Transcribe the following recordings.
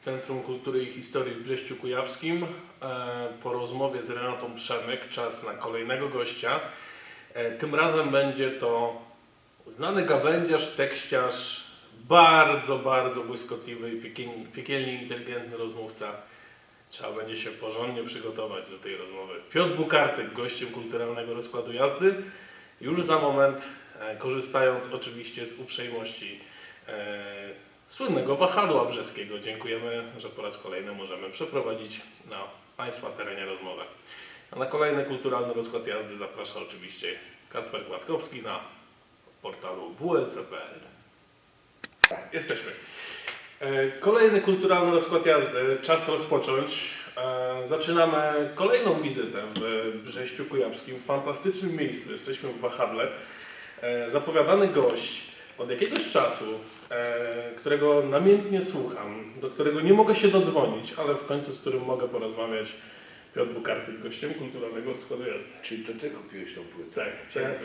Centrum Kultury i Historii w Brześciu Kujawskim. E, Po rozmowie z Renatą Przemyk czas na kolejnego gościa. E, Tym razem będzie to znany gawędziarz, tekściarz, bardzo, bardzo błyskotliwy i piekielnie, piekielnie inteligentny rozmówca. Trzeba będzie się porządnie przygotować do tej rozmowy. Piotr Bukartyk, gościem kulturalnego rozkładu jazdy. Już za moment, e, korzystając oczywiście z uprzejmości słynnego wahadła brzeskiego, dziękujemy, że po raz kolejny możemy przeprowadzić na Państwa terenie rozmowę. A na kolejny kulturalny rozkład jazdy zaprasza oczywiście Kacper Gładkowski na portalu wlc.pl. Jesteśmy. E, Kolejny kulturalny rozkład jazdy. Czas rozpocząć. E, Zaczynamy kolejną wizytę w Brześciu Kujawskim. W fantastycznym miejscu. Jesteśmy w Wahadle. E, Zapowiadany gość od jakiegoś czasu, e, którego namiętnie słucham, do którego nie mogę się dodzwonić, ale w końcu z którym mogę porozmawiać. Piotr Bukartyk, gościem kulturalnego rozkładu jazdy. Czyli to ty kupiłeś tą płytę? Tak, kupiłeś?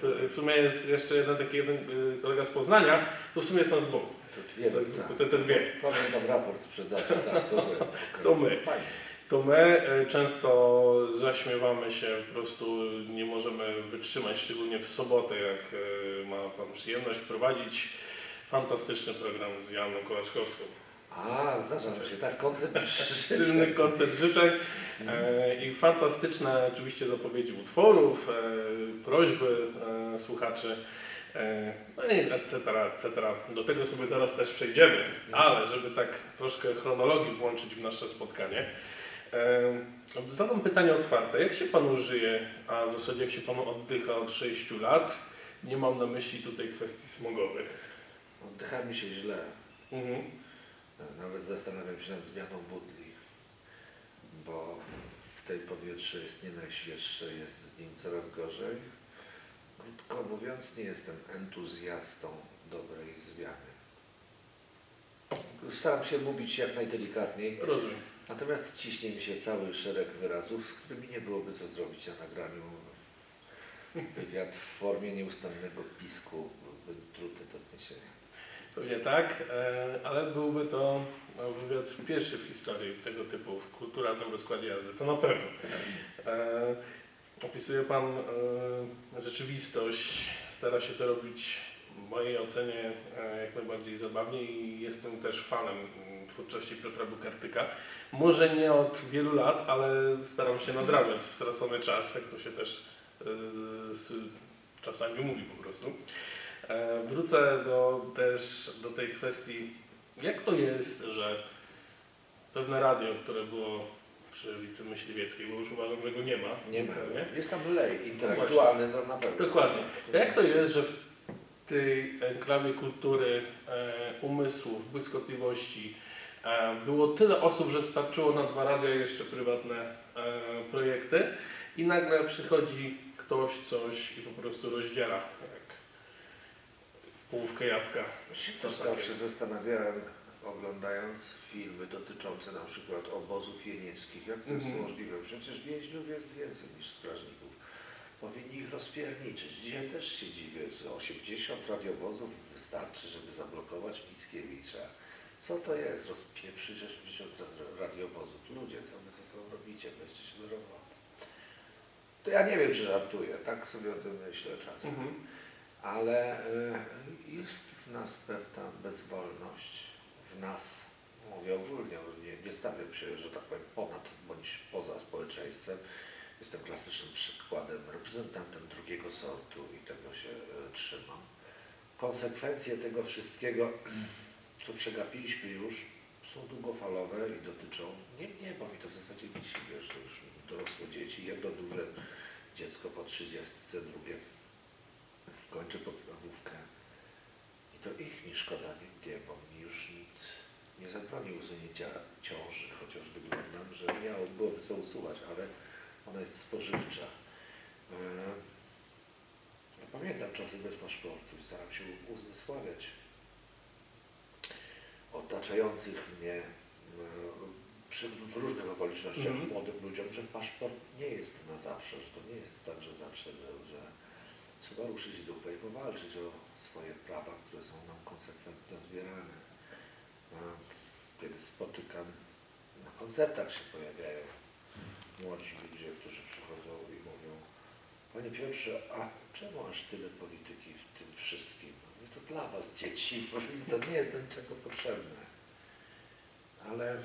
To W sumie jest jeszcze jeden taki jeden y, kolega z Poznania, to w sumie jest nas dwóch. To dwie To, tak. to, to te dwie. Pamiętam raport sprzedaży, tak, to my. To my. Fajnie. To my y, często zaśmiewamy się, po prostu nie możemy wytrzymać, szczególnie w sobotę, jak y, ma Pan przyjemność prowadzić fantastyczny program z Janą Kołaczkowską. A, zdarza się, tak, koncert Sylny koncert życzeń e, i fantastyczne oczywiście zapowiedzi utworów, e, prośby e, słuchaczy, e, no i etc., etc. Do tego sobie zaraz też przejdziemy, ale żeby tak troszkę chronologii włączyć w nasze spotkanie, e, zadam pytanie otwarte. Jak się Panu żyje, a w zasadzie jak się Panu oddycha od 6 lat? Nie mam na myśli tutaj kwestii smogowych. Oddycha mi się źle. Mhm. Nawet zastanawiam się nad zmianą butli, bo w tej powietrze jest nie najświeższe, jest z nim coraz gorzej. Krótko mówiąc, nie jestem entuzjastą dobrej zmiany. Staram się mówić jak najdelikatniej, Rozumiem. Natomiast ciśnie mi się cały szereg wyrazów, z którymi nie byłoby co zrobić na nagraniu. Wywiad w formie nieustannego pisku byłby trudny do zniesienia. Pewnie tak, e, ale byłby to no, wywiad pierwszy w historii tego typu w kulturalnym rozkładzie jazdy, to na pewno. E, Opisuje Pan e, rzeczywistość, stara się to robić w mojej ocenie jak najbardziej zabawnie i jestem też fanem twórczości Piotra Bukartyka. Może nie od wielu lat, ale staram się nadrabiać stracony czas, jak to się też e, z, z, czasami mówi po prostu. E, Wrócę do, też do tej kwestii, jak to jest, że pewne radio, które było przy ulicy Myśliwieckiej, bo już uważam, że go nie ma. Nie ma. Nie? Jest tam lej intelektualny, no na pewno. Dokładnie. Jak to jest, że w tej enklawie kultury, e, umysłów, błyskotliwości było tyle osób, że starczyło na dwa radia jeszcze prywatne e, projekty i nagle przychodzi ktoś, coś i po prostu rozdziela jak połówkę jabłka. Się też zawsze zastanawiałem, oglądając filmy dotyczące na przykład obozów jenieckich, jak to jest Mhm. możliwe. Przecież więźniów jest więcej niż strażników. Powinni ich rozpierniczyć. Dzisiaj też się dziwię, że 80 radiowozów wystarczy, żeby zablokować Mickiewicza. Co to jest? Rozpieprzyć 80 raz- radiowozów. Ludzie, co wy ze sobą robicie? Weźcie się do roboty. To ja nie wiem, czy żartuję. Tak sobie o tym myślę czasem. Mhm. Ale y, jest w nas pewna bezwolność, w nas, mówię ogólnie, nie, nie stawiam się, że tak powiem, ponad bądź poza społeczeństwem. Jestem klasycznym przykładem, reprezentantem drugiego sortu i tego się y, trzymam. Konsekwencje tego wszystkiego, co przegapiliśmy już, są długofalowe i dotyczą nie mnie, bo mi to w zasadzie wisi, wiesz, to już dorosłe dzieci, jedno duże dziecko po trzydziestce, drugie kończę podstawówkę i to ich mi szkoda nie, nie bo mi już nikt nie zabronił usunięcia ciąży, chociaż wyglądam, że miało, byłoby co usuwać, ale ona jest spożywcza. E, Ja pamiętam czasy bez paszportu i staram się uzmysławiać otaczających mnie e, przy, w różnych okolicznościach Mhm. młodym ludziom, że paszport nie jest na zawsze, że to nie jest tak, że zawsze był, że trzeba ruszyć dupę i powalczyć o swoje prawa, które są nam konsekwentnie odbierane. E, spotykam, na koncertach się pojawiają młodzi ludzie, którzy przychodzą i mówią Panie Piotrze, a czemu aż tyle polityki w tym wszystkim? Mówię, to dla was dzieci, to nie jest do niczego potrzebne. Ale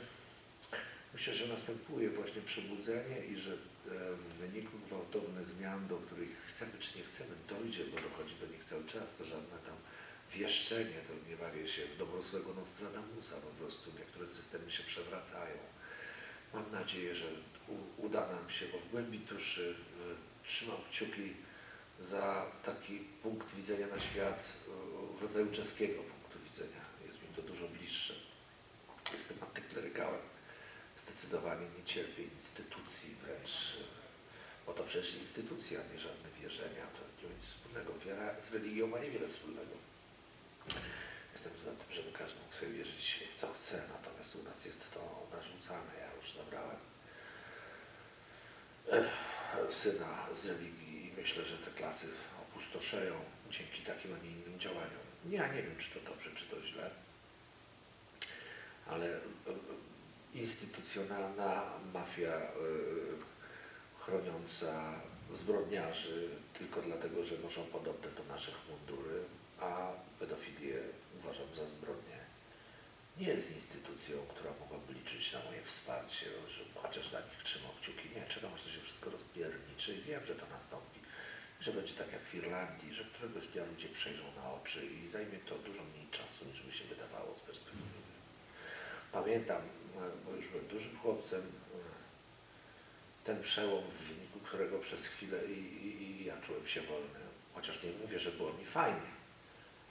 myślę, że następuje właśnie przebudzenie i że e, w wyniku gwałtownych zmian, do których chcemy czy nie chcemy, dojdzie, bo dochodzi do nich cały czas, to żadne tam wieszczenie, to nie bawię się w dobrosłego Nostradamusa, po prostu niektóre systemy się przewracają. Mam nadzieję, że u, uda nam się, bo w głębi duszy y, trzymam kciuki za taki punkt widzenia na świat y, w rodzaju czeskiego punktu widzenia. Jest mi to dużo bliższe. Antyklerykałem. Zdecydowanie nie cierpię instytucji wręcz, bo to przecież instytucja, nie żadne wierzenia. To nie ma nic wspólnego. Wiara z religią ma niewiele wspólnego. Jestem za tym, żeby każdy mógł sobie wierzyć w co chce, natomiast u nas jest to narzucane. Ja już zabrałem eh, syna z religii i myślę, że te klasy opustoszeją dzięki takim, a nie innym działaniom. Ja nie wiem, czy to dobrze, czy to źle, ale e, e, instytucjonalna mafia e, chroniąca zbrodniarzy tylko dlatego, że noszą podobne do naszych mundury, a pedofilię uważam za zbrodnię. Nie jest instytucją, która mogłaby liczyć na moje wsparcie, że chociaż za nich trzymał kciuki. Nie, czekam aż to się wszystko rozpierniczy i wiem, że to nastąpi. Że będzie tak jak w Irlandii, że któregoś dnia ludzie przejrzą na oczy i zajmie to dużo mniej czasu, niż by się wydawało z perspektywy. Pamiętam, bo już byłem dużym chłopcem, e, ten przełom, w wyniku którego przez chwilę i, i, i ja czułem się wolny. Chociaż nie mówię, że było mi fajnie,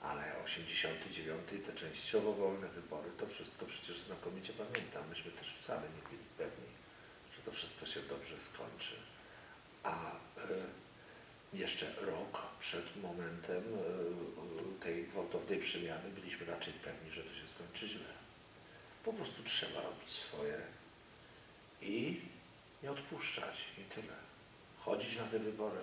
ale 89 te częściowo wolne wybory, to wszystko przecież znakomicie pamiętam. Myśmy też wcale nie byli pewni, że to wszystko się dobrze skończy. A e, jeszcze rok przed momentem e, tej gwałtownej przemiany byliśmy raczej pewni, że to się skończy źle. Po prostu trzeba robić swoje i nie odpuszczać i tyle. Chodzić na te wybory.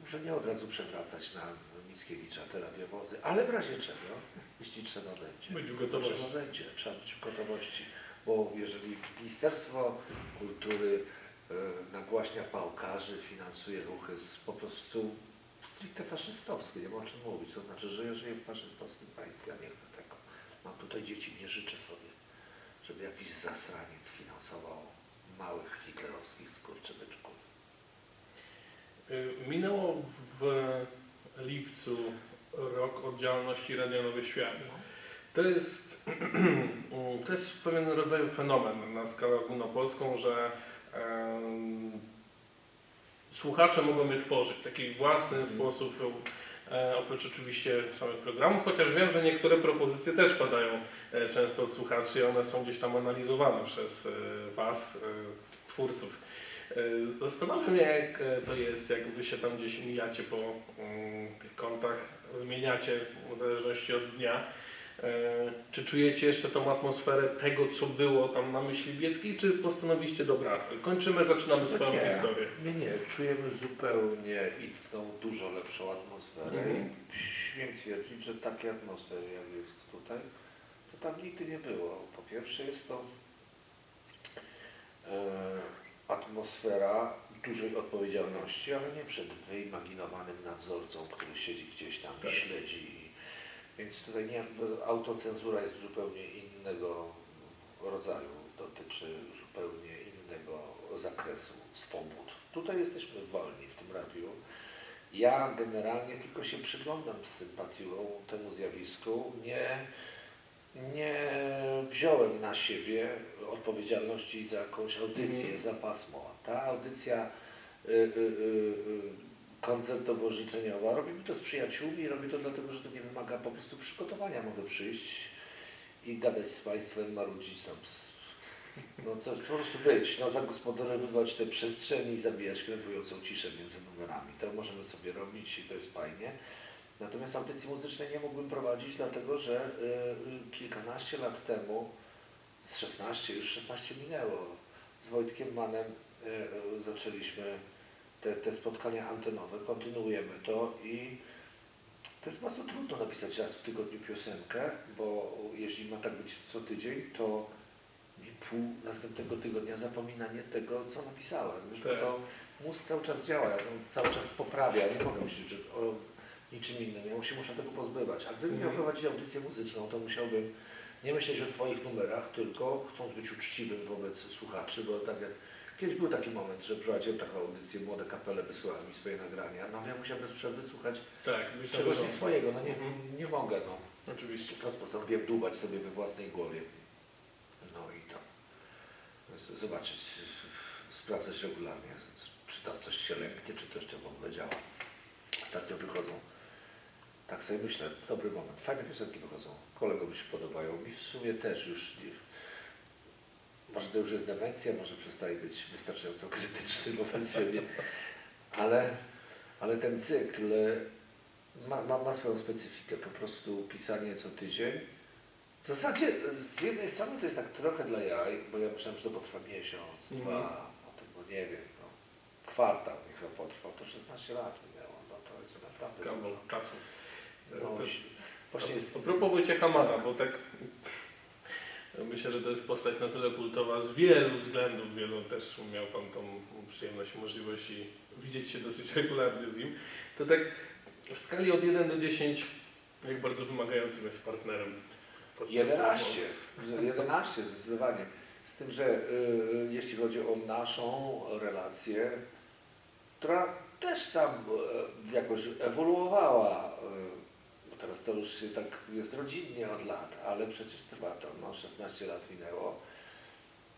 Może nie od razu przewracać na Mickiewicza te radiowozy, ale w razie czego, jeśli trzeba będzie. Być w gotowości. Trzeba będzie, trzeba być w gotowości. Bo jeżeli Ministerstwo Kultury e, nagłaśnia pałkarzy, finansuje ruchy z po prostu stricte faszystowskie, nie ma o czym mówić. To znaczy, że ja żyję w faszystowskim państwie, a nie chcę tego. Mam tutaj dzieci, nie życzę sobie, żeby jakiś zasraniec finansował małych hitlerowskich skurczybyczków. Y, Minęło w lipcu rok od działalności Radia Nowy Świat. To jest, to jest pewien rodzaj fenomen na skalę ogólnopolską, że em, słuchacze mogą je tworzyć w taki własny Mhm. sposób, oprócz oczywiście samych programów, chociaż wiem, że niektóre propozycje też padają e, często od słuchaczy i one są gdzieś tam analizowane przez e, Was, e, twórców. E, Zastanawiam się, jak e, to jest, jak Wy się tam gdzieś mijacie po mm, tych kątach, zmieniacie w zależności od dnia. E, Czy czujecie jeszcze tą atmosferę tego, co było tam na Myśliwieckiej, czy postanowiliście, dobra, kończymy, zaczynamy swoją nie, historię? Nie, nie, czujemy zupełnie inną, dużo lepszą atmosferę Mhm. i śmiem twierdzić, że takiej atmosfery jak jest tutaj, to tam nigdy nie było. Po pierwsze jest to e, atmosfera dużej odpowiedzialności, ale nie przed wyimaginowanym nadzorcą, który siedzi gdzieś tam Tak. i śledzi. Więc tutaj nie, autocenzura jest zupełnie innego rodzaju, dotyczy zupełnie innego zakresu swobód. Tutaj jesteśmy wolni w tym radiu. Ja generalnie tylko się przyglądam z sympatią temu zjawisku. Nie, nie wziąłem na siebie odpowiedzialności za jakąś audycję, Mhm. za pasmo. Ta audycja y, y, y, y, koncertowo-życzeniowa, robimy to z przyjaciółmi, robię to dlatego, że to nie wymaga po prostu przygotowania. Mogę przyjść i gadać z Państwem, marudzić tam no coś po prostu być, no zagospodarowywać te przestrzenie i zabijać krępującą ciszę między numerami. To możemy sobie robić i to jest fajnie. Natomiast audycji muzycznej nie mógłbym prowadzić, dlatego że y, y, kilkanaście lat temu, z 16, już 16 minęło, z Wojtkiem Manem y, y, zaczęliśmy te, te spotkania antenowe, kontynuujemy to i To jest bardzo trudno napisać raz w tygodniu piosenkę, bo jeśli ma tak być co tydzień, to mi pół następnego tygodnia zapominanie tego, co napisałem. Tak. to mózg cały czas działa, ja to cały czas poprawia, nie mogę myśleć że o niczym innym, ja się muszę tego pozbywać. A gdybym miał Mhm. prowadzić audycję muzyczną, to musiałbym nie myśleć o swoich numerach, tylko chcąc być uczciwym wobec słuchaczy, bo tak jak kiedyś był taki moment, że prowadziłem taką audycję, młode kapele wysyłały mi swoje nagrania, no ale ja musiałem bez przerwy słuchać Tak, czegoś nie swojego, no nie, Mhm. nie mogę, no. Oczywiście. Teraz postanowiłem dłubać sobie we własnej głowie. No i tam zobaczyć, sprawdzać regularnie, czy tam coś się lęknie, czy to jeszcze w ogóle działa. Ostatnio wychodzą, tak sobie myślę, dobry moment, fajne piosenki wychodzą, kolegom mi się podobają, mi w sumie też już nie, może to już jest demencja, może przestaje być wystarczająco krytyczny wobec siebie, ale, ale ten cykl ma, ma, ma swoją specyfikę, po prostu pisanie co tydzień. W zasadzie z jednej strony to jest tak trochę dla jaj, bo ja myślałem, że to potrwa miesiąc, Mhm. dwa, potem, no nie wiem, no, kwartał niech to potrwał, to 16 lat minęło, no to jest naprawdę Kawał czasu. No, Też- właśnie jest, A propos Wojciecha Mana, bo tak myślę, że to jest postać na tyle kultowa z wielu względów, wielu też miał Pan tą przyjemność i możliwość i widzieć się dosyć regularnie z nim, to tak w skali od 1 do 10 jak bardzo wymagającym jest partnerem. podczas 11, 11 zdecydowanie. Z tym, że y, jeśli chodzi o naszą relację, która też tam y, jakoś ewoluowała, y, teraz to już tak jest rodzinnie od lat, ale przecież trwa to, no 16 lat minęło,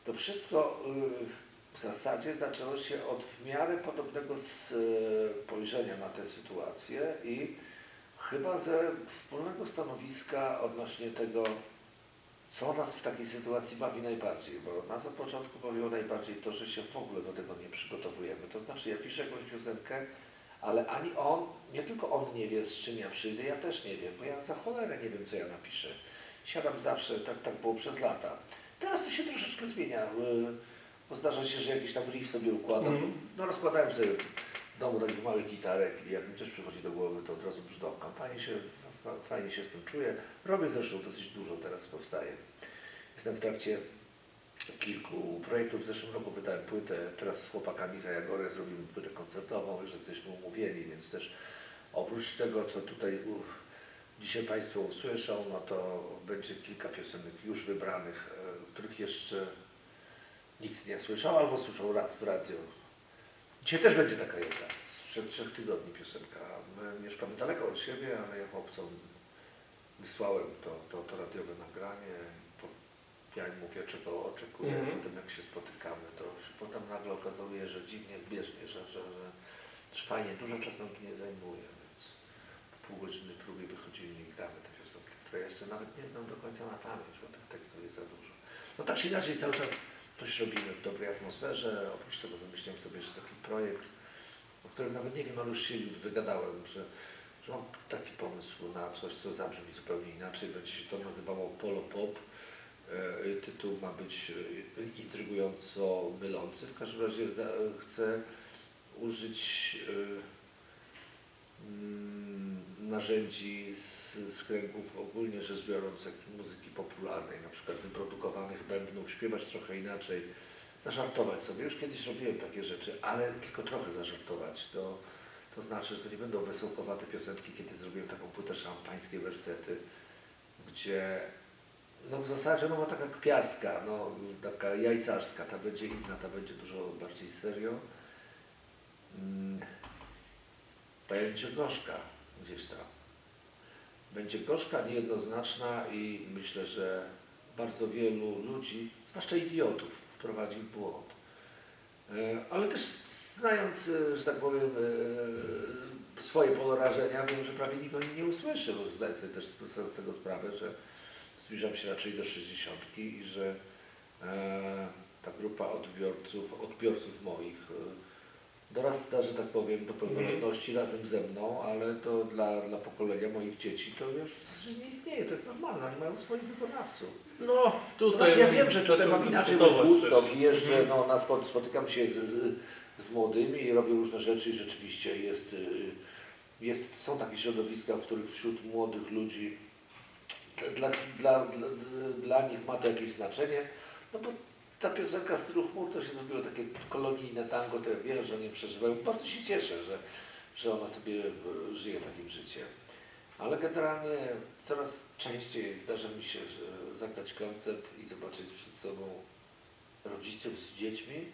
to wszystko y, w zasadzie zaczęło się od w miarę podobnego spojrzenia na tę sytuację i chyba ze wspólnego stanowiska odnośnie tego, co nas w takiej sytuacji bawi najbardziej, bo nas od początku bawiło najbardziej to, że się w ogóle do tego nie przygotowujemy. To znaczy, ja piszę jakąś piosenkę, ale ani on, nie tylko on nie wie, z czym ja przyjdę, ja też nie wiem, bo ja za cholerę nie wiem, co ja napiszę. Siadam zawsze, tak, tak było przez lata. Teraz to się troszeczkę zmienia, yy, bo zdarza się, że jakiś tam riff sobie układam. Mhm. No rozkładałem sobie w domu takich małych gitarek i jak mi coś przychodzi do głowy, to od razu brzdąkam. Fajnie się, fa- fajnie się z tym czuję. Robię zresztą dosyć dużo, teraz powstaje. Jestem w trakcie kilku projektów. W zeszłym roku wydałem płytę, teraz z chłopakami za Jagorę zrobimy płytę koncertową, już jesteśmy umówieni, więc też oprócz tego, co tutaj dzisiaj Państwo usłyszą, no to będzie kilka piosenek już wybranych, e, których jeszcze nikt nie słyszał, albo słyszał raz w radio. Dzisiaj też będzie taka jedna, sprzed trzech tygodni piosenka. My mieszkamy daleko od siebie, ale ja chłopcom wysłałem to, to, to radiowe nagranie. Po- Ja im mówię, czego oczekuję. Mhm. Potem jak się spotykamy, to się potem nagle okazuje, że dziwnie, zbieżnie, że, że, że, fajnie, dużo czasu nam to nie zajmuje, więc po pół godziny próby wychodzimy i gramy te piosenki, które jeszcze nawet nie znam do końca na pamięć, bo tych tekstów jest za dużo. No tak czy inaczej cały czas coś robimy w dobrej atmosferze. Oprócz tego wymyśliłem sobie jeszcze taki projekt, o którym nawet nie wiem, ale już się wygadałem, że, że mam taki pomysł na coś, co zabrzmi zupełnie inaczej. Będzie się to nazywało Polo Pop. E, Tytuł ma być e, intrygująco mylący. W każdym razie chcę użyć e, mm, narzędzi z, z kręgów ogólnie rzecz biorąc muzyki popularnej, na przykład wyprodukowanych bębnów, śpiewać trochę inaczej, zażartować sobie. Już kiedyś robiłem takie rzeczy, ale tylko trochę zażartować. To, to znaczy, że to nie będą wesołkowate piosenki, kiedy zrobiłem taką płytę szampańskie wersety, gdzie no w zasadzie no była taka kpiarska, no taka jajcarska, ta będzie inna, ta będzie dużo bardziej serio. Mm, Będzie gorzka gdzieś tam. Będzie gorzka, niejednoznaczna i myślę, że bardzo wielu ludzi, zwłaszcza idiotów, wprowadzi w błąd. E, Ale też znając, e, że tak powiem, e, swoje polorażenia, wiem, że prawie nikt o nie usłyszy, bo zdaję sobie też z tego sprawę, że zbliżam się raczej do 60 i że e, ta grupa odbiorców, odbiorców moich e, dorasta, że tak powiem, do pełnoletności razem ze mną, ale to dla, dla pokolenia moich dzieci to już nie istnieje, to jest normalne, oni mają swoich wykonawców. No, To tutaj znaczy, ja wiem, że tutaj mam inaczej. Woodstock i jeżdżę, Mhm. no, na spot, spotykam się z, z, z młodymi i robię różne rzeczy i rzeczywiście jest, y, jest, są takie środowiska, w których wśród młodych ludzi dla, dla, dla, nich ma to jakieś znaczenie, no bo ta piosenka z tylu chmur to się zrobiło takie kolonijne tango, to ja wiem, że oni przeżywają. Bardzo się cieszę, że, że ona sobie e, żyje takim życiem. Ale generalnie coraz częściej zdarza mi się zagrać koncert i zobaczyć przed sobą rodziców z dziećmi,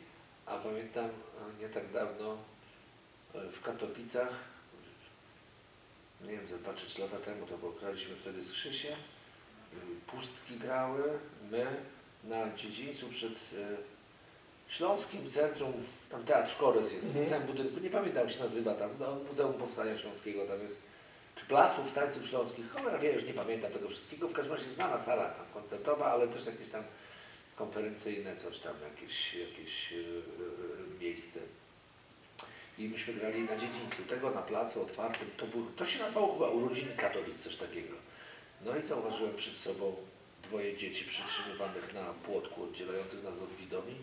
a pamiętam e, nie tak dawno e, w Katowicach, nie wiem, ze 2-3 lata temu to było, graliśmy wtedy z Krzysiem, pustki grały, my na dziedzińcu przed e, Śląskim Centrum, tam Teatr Kores jest, Mhm. w całym budynku, nie pamiętam jak się nazywa tam, no, Muzeum Powstania Śląskiego tam jest, czy Plac Powstańców Śląskich, cholera wie, już nie pamiętam tego wszystkiego, w każdym razie znana sala tam koncertowa, ale też jakieś tam konferencyjne, coś tam, jakieś, jakieś e, miejsce. I myśmy grali na dziedzińcu tego, na placu otwartym, to, był, to się nazywało chyba urodziny Katowic, coś takiego. No i zauważyłem przed sobą dwoje dzieci przytrzymywanych na płotku oddzielających nas od widowni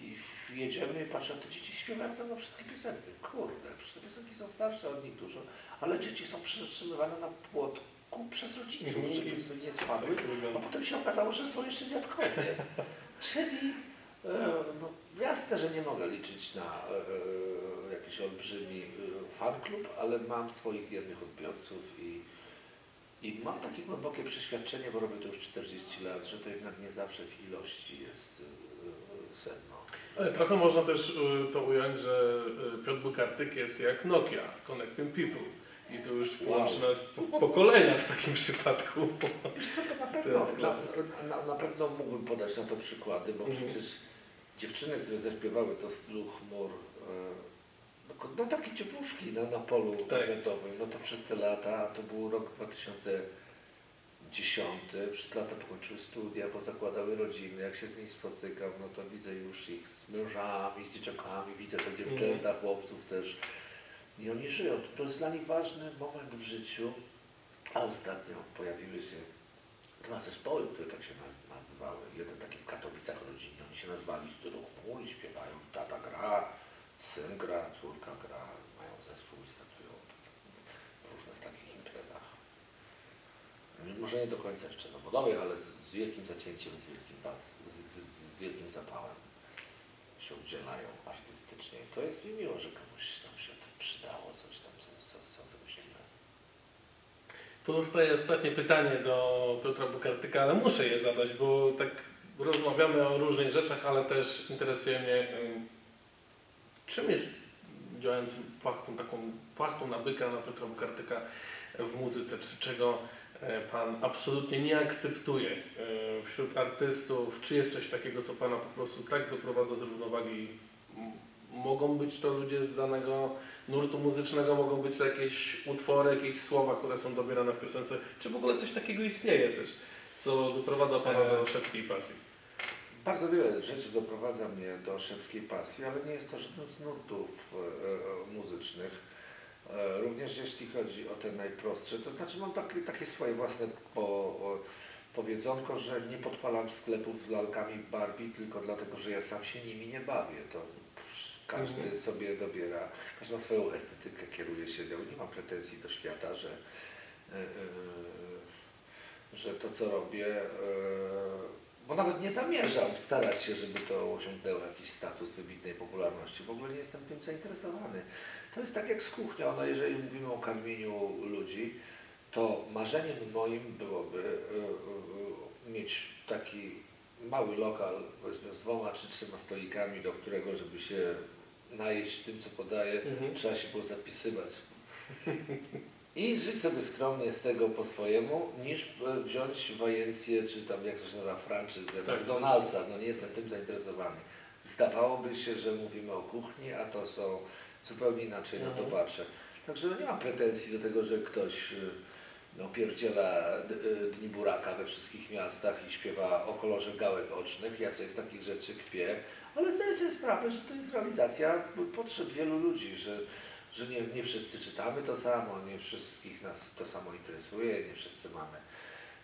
i jedziemy i patrzę, a te dzieci śpiewają ze mną wszystkie piosenki. Kurde, przecież te piosenki są starsze od nich dużo, ale dzieci są przytrzymywane na płotku przez rodziców, Mhm. żeby nie spadły. Tak A wygląda. potem się okazało, że są jeszcze dziadkowie. Czyli e, no, jasne, że nie mogę liczyć na e, e, jakiś olbrzymi e, fanklub, ale mam swoich wiernych odbiorców i, i mam takie głębokie przeświadczenie, bo robię to już 40 lat, że to jednak nie zawsze w ilości jest e, sedno. Ale trochę można też y, to ująć, że y, Piotr Bukartyk jest jak Nokia, Connecting People. I to już Wow. łączy nawet po- pokolenia w takim przypadku. Wiesz co, to na pewno, na, na, na pewno mógłbym podać na to przykłady, bo Mhm. przecież dziewczyny, które zaśpiewały to stylu chmur, e, no, takie dziewuszki na, na polu Tak. no to przez te lata, to był rok 2010, przez lata pokończyły studia, pozakładały rodziny, jak się z nimi spotykam, no to widzę już ich z mężami, z dzieciakami, widzę te dziewczęta, Mhm. chłopców też. I oni żyją. To jest dla nich ważny moment w życiu. A ostatnio pojawiły się dwa zespoły, które tak się naz- nazywały. Jeden taki w Katowicach rodzinnie, oni się nazwali Stylu Chmur i śpiewają. Tata gra, syn gra, córka gra, mają zespół i startują w różnych takich imprezach. Może nie do końca jeszcze zawodowych, ale z, wielkim zacięciem, z wielkim, z, z, z wielkim zapałem się udzielają artystycznie. To jest mi miło, że komuś tam się to przydało, coś tam, co, co, co wymyślimy. Pozostaje ostatnie pytanie do Piotra Bukartyka, ale muszę je zadać, bo tak rozmawiamy o różnych rzeczach, ale też interesuje mnie, czym jest, działając płachtą, taką płachtą na byka na Piotra Bukartyka w muzyce, czy czego e, Pan absolutnie nie akceptuje e, wśród artystów, czy jest coś takiego, co Pana po prostu tak doprowadza z równowagi? Mogą być to ludzie z danego nurtu muzycznego, mogą być to jakieś utwory, jakieś słowa, które są dobierane w piosence, czy w ogóle coś takiego istnieje też, co doprowadza Pana do E, szewskiej pasji? Bardzo wiele rzeczy doprowadza mnie do szewskiej pasji, ale nie jest to żaden z nurtów e, e, muzycznych. E, również jeśli chodzi o te najprostsze, to znaczy mam takie, takie swoje własne po, powiedzonko, że nie podpalam sklepów z lalkami Barbie tylko dlatego, że ja sam się nimi nie bawię. To każdy Mhm. sobie dobiera, każdy ma swoją estetykę, kieruje się nią. Nie mam pretensji do świata, że, że to co robię, bo nawet nie zamierzam starać się, żeby to osiągnęło jakiś status wybitnej popularności. W ogóle nie jestem tym zainteresowany. To jest tak jak z kuchnią. No, jeżeli mówimy o karmieniu ludzi, to marzeniem moim byłoby e, e, mieć taki mały lokal, powiedzmy z dwoma czy trzema stolikami, do którego, żeby się najeść tym, co podaję, Mhm. trzeba się było zapisywać. I żyć sobie skromnie z tego po swojemu, niż e, wziąć wajencję, czy tam jak to się nazywa, franczyzę Tak, McDonald'sa. No nie jestem tym zainteresowany. Zdawałoby się, że mówimy o kuchni, a to są zupełnie inaczej na to Mhm. patrzę. Także no nie mam pretensji do tego, że ktoś y, no, pierdziela y, dni buraka we wszystkich miastach i śpiewa o kolorze gałek ocznych. Ja sobie z takich rzeczy kpię, ale zdaję sobie sprawę, że to jest realizacja potrzeb wielu ludzi, że, że nie, nie wszyscy czytamy to samo, nie wszystkich nas to samo interesuje, nie wszyscy mamy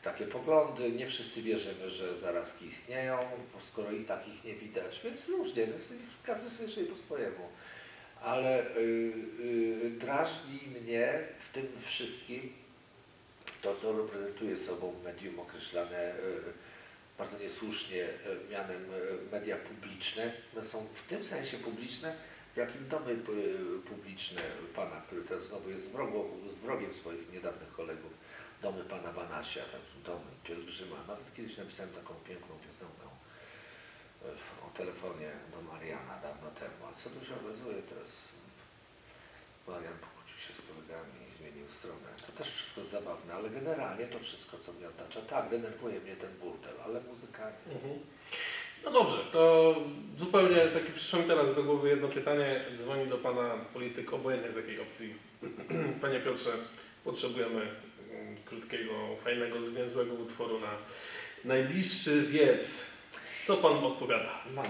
takie poglądy, nie wszyscy wierzymy, że zarazki istnieją, skoro i takich nie widać, więc różnie, więc każdy sobie żyje po swojemu. ale y, y, drażni mnie w tym wszystkim to, co reprezentuje sobą medium określane y, bardzo niesłusznie y, mianem y, media publiczne. One są w tym sensie publiczne, jakim domy y, publiczne pana, który teraz znowu jest wrogo, wrogiem swoich niedawnych kolegów, domy pana Banasia, tak, domy pielgrzyma. Nawet kiedyś napisałem taką piękną piosenkę y, o telefonie do Mariana dawno temu, a co się okazuje teraz? Marian pokłócił się z kolegami i zmienił stronę. To też wszystko zabawne, ale generalnie to wszystko, co mnie otacza, tak, denerwuje mnie ten burdel, ale muzyka nie. Mhm. No dobrze, to zupełnie takie przyszło mi teraz do głowy jedno pytanie. Dzwoni do Pana polityk, obojętnie z jakiej opcji. Panie Piotrze, potrzebujemy mm, krótkiego, fajnego, zwięzłego utworu na najbliższy wiec. Co Pan odpowiada? Mam, y,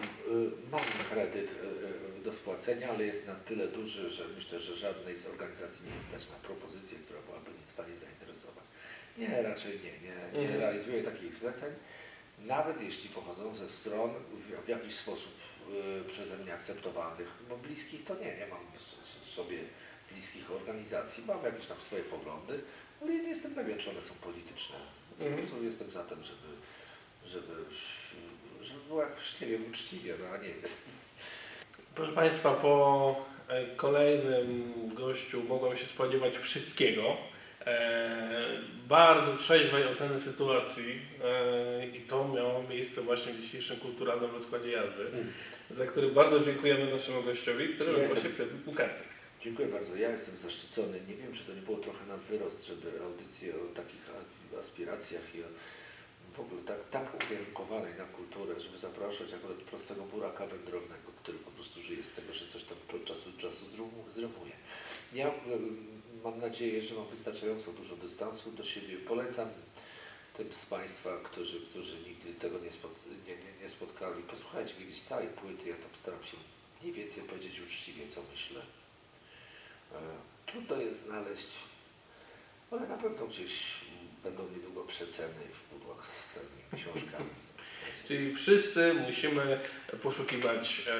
mam kredyt y, y, do spłacenia, ale jest na tyle duży, że myślę, że żadnej z organizacji nie jest stać na propozycję, która byłaby w stanie zainteresować. Nie, raczej nie. Nie, nie Mhm. realizuję takich zleceń, nawet jeśli pochodzą ze stron w, jakiś sposób y, przeze mnie akceptowalnych. No bliskich to nie, nie mam sobie bliskich organizacji, mam jakieś tam swoje poglądy, ale ja nie jestem pewien, czy one są polityczne. Po Mhm. prostu jestem za tym, żeby, żeby, żeby było jakoś, nie wiem, uczciwie, no a nie jest. Proszę Państwa, po e, kolejnym gościu mogłem się spodziewać wszystkiego. E, bardzo trzeźwej oceny sytuacji e, i to miało miejsce właśnie w dzisiejszym kulturalnym rozkładzie jazdy, za który bardzo dziękujemy naszemu gościowi, który Ja nazywa się Piotr Bukartyk. Dziękuję bardzo. Ja jestem zaszczycony. Nie wiem, czy to nie było trochę na wyrost, żeby audycję o takich aspiracjach i o w ogóle tak, tak ukierunkowanej na kulturę, żeby zapraszać akurat prostego buraka wędrownego, który po prostu żyje z tego, że coś tam od czasu do czasu zrymu- zrymuje. Ja mam nadzieję, że mam wystarczająco dużo dystansu do siebie. Polecam tym z Państwa, którzy, którzy nigdy tego nie, nie, nie, nie spotkali. Posłuchajcie kiedyś całej płyty. Ja tam staram się mniej więcej powiedzieć uczciwie, co myślę. E, Trudno jest znaleźć, ale na pewno gdzieś będą niedługo przeceny w pudłach z tymi książkami. Czyli wszyscy musimy poszukiwać e,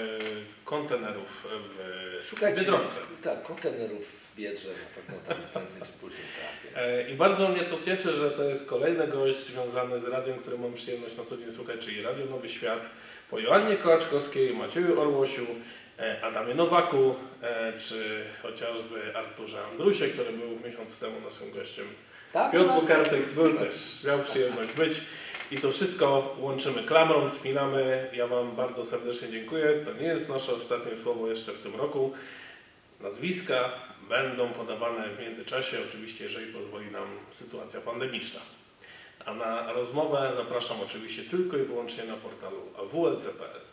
kontenerów w Szukajcie Biedronce. tak, kontenerów w Biedrze, na pewno tam prędzej czy później trafię. E, I bardzo mnie to cieszy, że to jest kolejny gość związany z radiem, który mam przyjemność na co dzień słuchać, czyli Radio Nowy Świat. Po Joannie Kołaczkowskiej, Macieju Orłosiu, e, Adamie Nowaku, czy chociażby Arturze Andrusie, który był miesiąc temu naszym gościem. Tak? Piotr no, Bukartyk był też, miał przyjemność być. I to wszystko łączymy klamrą, spinamy. Ja Wam bardzo serdecznie dziękuję. To nie jest nasze ostatnie słowo jeszcze w tym roku. Nazwiska będą podawane w międzyczasie, oczywiście, jeżeli pozwoli nam sytuacja pandemiczna. A na rozmowę zapraszam oczywiście tylko i wyłącznie na portalu awlc.pl.